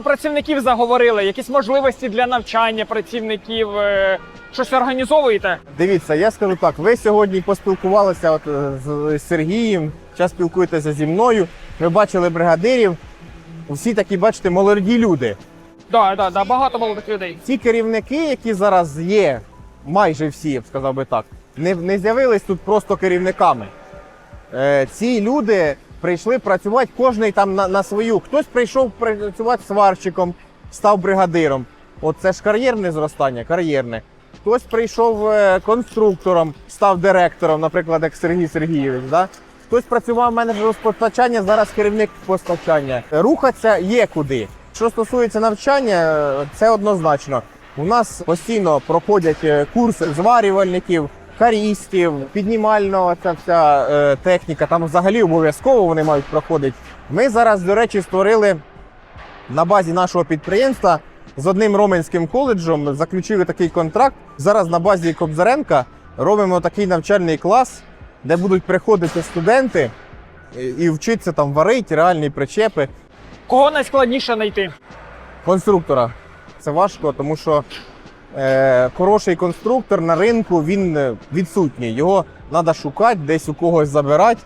про працівників заговорили. Якісь можливості для навчання працівників. е, Щось організовуєте? Дивіться, я скажу так: ви сьогодні поспілкувалися от, е, з Сергієм, зараз спілкуєтеся зі мною. Ви бачили бригадирів. Всі такі, бачите, молоді люди. Да, да, да, багато молодих людей. Ті керівники, які зараз є, майже всі, я б сказав би так, не, не з'явились тут просто керівниками. Е, ці люди прийшли працювати кожний там на, на свою. Хтось прийшов працювати сварщиком, став бригадиром. От це ж кар'єрне зростання, кар'єрне. Хтось прийшов е, конструктором, став директором, наприклад, як Сергій Сергійович. Да? Хтось працював менеджером з постачання, зараз керівник постачання. Рухатися є куди. Що стосується навчання, е, це однозначно. У нас постійно проходять е, курси зварювальників, карістів, піднімального ця вся е, техніка. Там взагалі обов'язково вони мають проходити. Ми зараз, до речі, створили на базі нашого підприємства з одним роменським коледжем, заключили такий контракт. Зараз на базі Кобзаренка робимо такий навчальний клас, де будуть приходити студенти і- вчитися там варити реальні причепи Кого найскладніше знайти? конструктора. Це важко, тому що хороший конструктор на ринку він е, відсутній. Його треба шукати, десь у когось забирати.